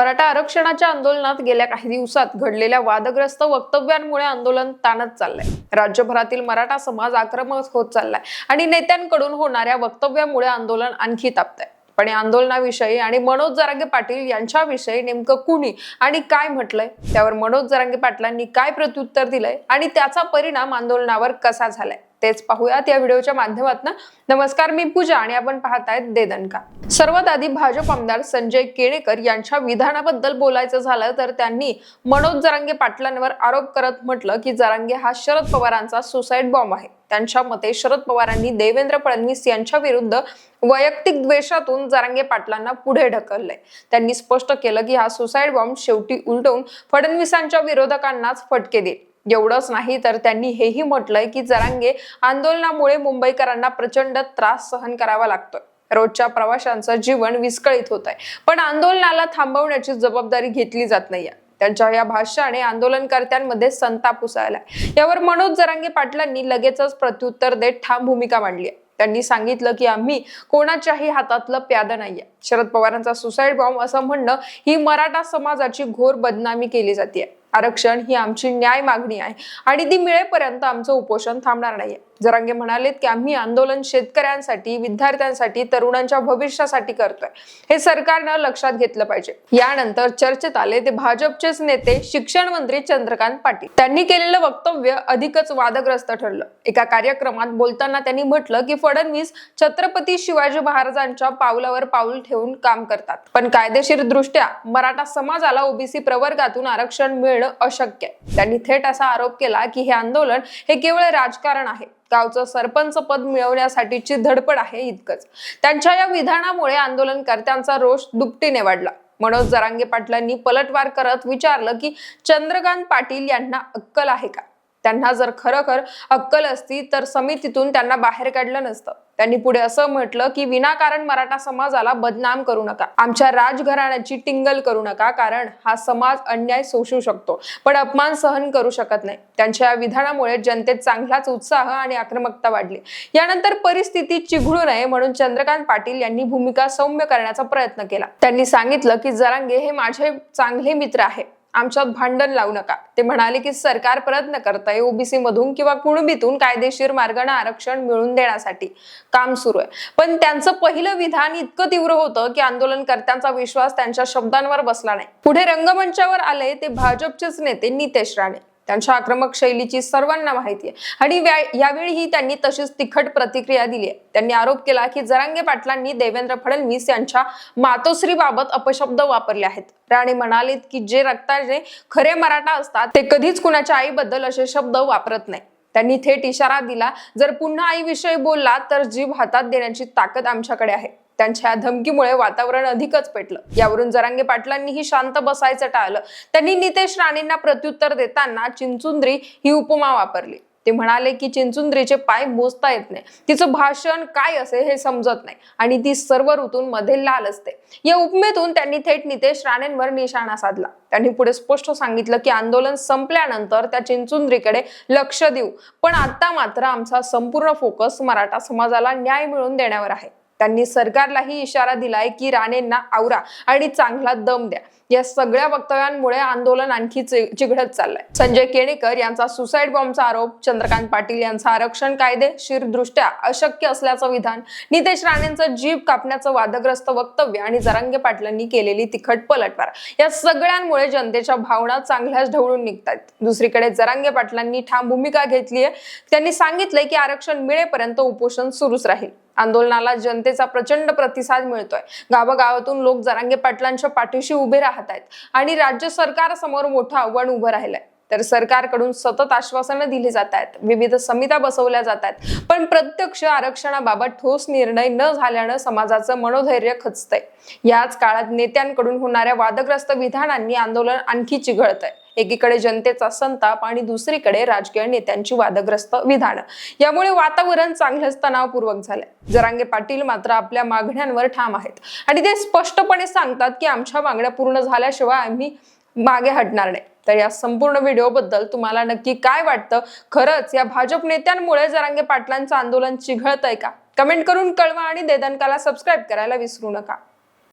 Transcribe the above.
मराठा आरक्षणाच्या आंदोलनात गेल्या काही दिवसात घडलेल्या वादग्रस्त वक्तव्यांमुळे आंदोलन ताणत चाललंय. राज्यभरातील मराठा समाज आक्रमक होत चाललाय आणि नेत्यांकडून होणाऱ्या वक्तव्यामुळे आंदोलन आणखी तापतंय. पण या आंदोलनाविषयी आणि मनोज जरांगे पाटील यांच्याविषयी नेमकं कुणी आणि काय म्हटलंय? त्यावर मनोज जरांगे पाटलांनी काय प्रत्युत्तर दिलंय? आणि त्याचा परिणाम आंदोलनावर कसा झालाय? तेच पाहूयात या व्हिडिओच्या माध्यमातून. नमस्कार मी पूजा आणि आपण पाहतायत देदनका सर्वात आधी भाजप आमदार संजय केळेकर यांच्या विधानाबद्दल बोलायचं झालं तर त्यांनी मनोज जरांगे पाटलांवर आरोप करत म्हटलं की जरांगे हा शरद पवारांचा सुसाईड बॉम्ब आहे. त्यांच्या मते शरद पवारांनी देवेंद्र फडणवीस यांच्या विरुद्ध वैयक्तिक द्वेषातून जरांगे पाटलांना पुढे ढकललंय. त्यांनी स्पष्ट केलं की हा सुसाईड बॉम्ब शेवटी उलटवून फडणवीसांच्या विरोधकांनाच फटके देईल. एवढंच नाही तर त्यांनी हेही म्हटलंय की जरांगे आंदोलनामुळे मुंबईकरांना प्रचंड त्रास सहन करावा लागतोय. रोजच्या प्रवाशांचं जीवन विस्कळीत होत आहे पण आंदोलनाला थांबवण्याची जबाबदारी घेतली जात नाहीये. त्यांच्या या भाष्याने आंदोलनकर्त्यांमध्ये संताप उसळलाय. यावर मनोज जरांगे पाटलांनी लगेचच प्रत्युत्तर देत ठाम भूमिका मांडली आहे. त्यांनी सांगितलं की आम्ही कोणाच्याही हातातलं प्याद नाहीये. शरद पवारांचा सुसाईड बॉम्ब असं म्हणणं ही मराठा समाजाची घोर बदनामी केली जाते आरक्षण ही आमची न्याय मागणी आहे. आणि ती मिळेपर्यंत आमचं उपोषण थांबणार नाहीये. जरांगे म्हणालेत की आम्ही आंदोलन शेतकऱ्यांसाठी विद्यार्थ्यांसाठी तरुणांच्या भविष्यासाठी करतोय. हे सरकारनं लक्षात घेतलं पाहिजे. यानंतर चर्चेत आले ते भाजपचेच नेते शिक्षण मंत्री चंद्रकांत पाटील. त्यांनी केलेलं वक्तव्य अधिकच वादग्रस्त ठरलं. एका कार्यक्रमात बोलताना त्यांनी म्हटलं की फडणवीस छत्रपती शिवाजी महाराजांच्या पावलावर पाऊल ठेवून काम करतात. पण कायदेशीर दृष्ट्या मराठा समाजाला ओबीसी प्रवर्गातून आरक्षण मिळणं अशक्य आहे. त्यांनी थेट असा आरोप केला की हे आंदोलन हे केवळ राजकारण आहे. गावचं सरपंच पद मिळवण्यासाठीची धडपड आहे इतकंच. त्यांच्या या विधानामुळे आंदोलनकर्त्यांचा रोष दुपटीने वाढला. मनोज जरांगे पाटलांनी पलटवार करत विचारलं की चंद्रकांत पाटील यांना अक्कल आहे का? त्यांना जर खरोखर अक्कल असती तर समितीतून त्यांना बाहेर काढलं नसतं. त्यांनी पुढे असं म्हटलं की विनाकारण मराठा समाजाला बदनाम करू नका. आमच्या राजघराण्याची टिंगल करू नका कारण हा समाज अन्याय सोसू शकतो. पण अपमान सहन करू शकत नाही. त्यांच्या या विधानामुळे जनतेत चांगलाच उत्साह आणि आक्रमकता वाढली. यानंतर परिस्थिती चिघळू नये म्हणून चंद्रकांत पाटील यांनी भूमिका सौम्य करण्याचा प्रयत्न केला. त्यांनी सांगितलं की जरांगे हे माझे चांगले मित्र आहे आमच्यात भांडण लावू नका. ते म्हणाले की सरकार प्रयत्न करतंय ओबीसी मधून किंवा कुणबीतून कायदेशीर मार्गाने आरक्षण मिळवून देण्यासाठी काम सुरू आहे. पण त्यांचं पहिलं विधान इतकं तीव्र होतं की आंदोलनकर्त्यांचा विश्वास त्यांच्या शब्दांवर बसला नाही. पुढे रंगमंचावर आले ते भाजपचेच नेते नितेश राणे. त्यांच्या आक्रमक शैलीची सर्वांना माहिती आहे. आणि यावेळीही त्यांनी तशीच तिखट प्रतिक्रिया दिली आहे. त्यांनी आरोप केला की जरांगे पाटलांनी देवेंद्र फडणवीस यांच्या मातोश्रीबाबत अपशब्द वापरले आहेत. राणे म्हणालेत की जे रक्ताचे खरे मराठा असतात ते कधीच कुणाच्या आईबद्दल असे शब्द वापरत नाही. त्यांनी थेट इशारा दिला जर पुन्हा आईविषयी बोलला तर जीव हातात देण्याची ताकद आमच्याकडे आहे. त्यांच्या धमकीमुळे वातावरण अधिकच पेटलं. यावरून जरांगे पाटलांनीही शांत बसायचं टाळलं. त्यांनी नितेश राणेंना प्रत्युत्तर देताना चिंचुंद्री ही उपमा वापरली. ते म्हणाले की चिंचुंद्रीचे पाय मोजता येत नाही. तिचं भाषण काय असे हे समजत नाही. आणि ती सर्व ऋतूंमध्ये लाल असते. या उपमेतून त्यांनी थेट नितेश राणेंवर निशाणा साधला. त्यांनी पुढे स्पष्ट सांगितलं की आंदोलन संपल्यानंतर त्या चिंचुंद्रीकडे लक्ष देऊ. पण आता मात्र आमचा संपूर्ण फोकस मराठा समाजाला न्याय मिळवून देण्यावर आहे. त्यांनी सरकारलाही इशारा दिलाय की राणेंना आवरा आणि चांगला दम द्या. या सगळ्या वक्तव्यांमुळे आंदोलन आणखी चिघडत चिघळत चाललंय. संजय केणेकर यांचा सुसाईड बॉम्बचा आरोप चंद्रकांत पाटील यांचा आरक्षण कायदेशीरदृष्ट्या अशक्य असल्याचं विधान नितेश राणेंचं जीव कापण्याचं वादग्रस्त वक्तव्य आणि जरांगे पाटलांनी केलेली तिखट पलटवार. या सगळ्यांमुळे जनतेच्या भावना चांगल्याच ढवळून निघतात दुसरीकडे जरांगे पाटलांनी ठाम भूमिका घेतली आहे त्यांनी सांगितलंय की आरक्षण मिळेपर्यंत उपोषण सुरूच राहील. आंदोलनाला जनतेचा प्रचंड प्रतिसाद मिळतोय. गावागावातून लोक जरांगे पाटलांच्या पाठीशी उभे राहत आहेत आणि राज्य सरकारसमोर मोठं आव्हान उभं राहिलंय. तर सरकारकडून सतत आश्वासनं दिली जात आहेत विविध समित्या बसवल्या जात आहेत पण प्रत्यक्ष आरक्षणाबाबत ठोस निर्णय न झाल्यानं समाजाचं मनोधैर्य खचतंय. याच काळात नेत्यांकडून होणाऱ्या वादग्रस्त विधानांनी आंदोलन आणखी चिघळत आहे एकीकडे जनतेचा संताप आणि दुसरीकडे राजकीय नेत्यांची वादग्रस्त विधानं. यामुळे वातावरण चांगलंच तणावपूर्वक झालंय. जरांगे पाटील मात्र आपल्या मागण्यांवर ठाम आहेत. आणि ते स्पष्टपणे सांगतात की आमच्या मागण्या पूर्ण झाल्याशिवाय आम्ही मागे हटणार नाही. तर या संपूर्ण व्हिडिओ बद्दल तुम्हाला नक्की काय वाटतं? खरंच या भाजप नेत्यांमुळे जरांगे पाटलांचं आंदोलन चिघळतंय का? कमेंट करून कळवा आणि देदनकाला सबस्क्राईब करायला विसरू नका.